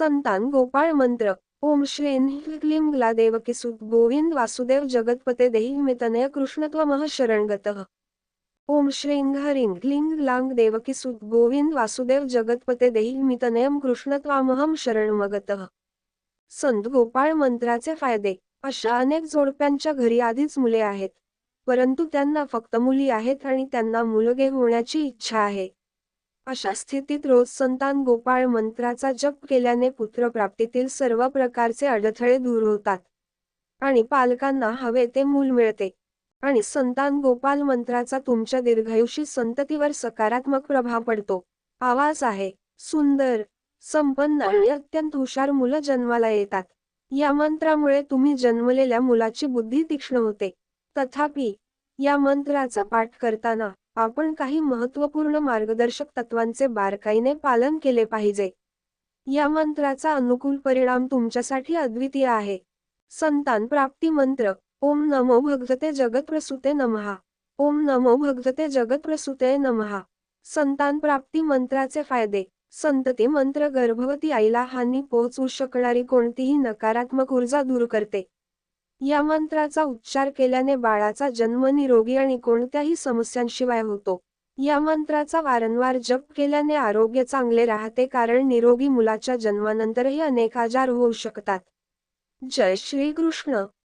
संतान गोपाळ मंत्र. ओम श्रीं क्लीं ग्ला गोविंद वासुदेव जगतपते देही मितनय कृष्णत्वमः शरणगतः ओम श्रीं हरिंग क्लीं लांग देवकिसुत गोविंद वासुदेव जगतपते देही मितनयम कृष्णत्वामहम शरणमगतः. संत गोपाळ मंत्राचे फायदे. अशा अनेक जोडप्यांच्या घरी आधीच मुले आहेत. परंतु त्यांना फक्त मुली आहेत आणि त्यांना मुलगे होण्याची इच्छा आहे. अशा स्थितीत रोज संतान गोपाळ मंत्राचा जप केल्याने पुत्रप्राप्तीतील सर्व प्रकारचे अडथळे दूर होतात. आणि पालकांना हवे ते मूल मिळते. आणि संतान गोपाल मंत्राचा तुमच्या दीर्घायुषी संततीवर सकारात्मक प्रभाव पडतो. आवाज आहे सुंदर संपन्न आणि अत्यंत हुशार मुलं जन्माला येतात. या मंत्रामुळे तुम्ही जन्मलेल्या मुलाची बुद्धी तीक्ष्ण होते. तथापि या मंत्राचा पाठ करताना आपण काही महत्त्वपूर्ण मार्गदर्शक तत्वांचे बारकाईने पालन केले पाहिजे. या मंत्राचा अनुकूल परिणाम तुमच्यासाठी अद्वितीय आहे. संतान प्राप्ती मंत्र ओम नमो भगवते जगतप्रसूते नमहा. ओम नमो भगवते जगतप्रसूते नमहा. संतान प्राप्ती मंत्राचे फायदे संतती मंत्र गर्भवती आईला हानी पोहोचू शकणारी कोणतीही नकारात्मक ऊर्जा दूर करते. या मंत्राचा उच्चार केल्याने बाळाचा जन्म निरोगी आणि कोणत्याही समस्यांशिवाय होतो. या मंत्राचा वारंवार जप केल्याने आरोग्य चांगले राहते कारण निरोगी मुलाच्या जन्मानंतरही अनेक आजार होऊ शकतात. जय श्री कृष्ण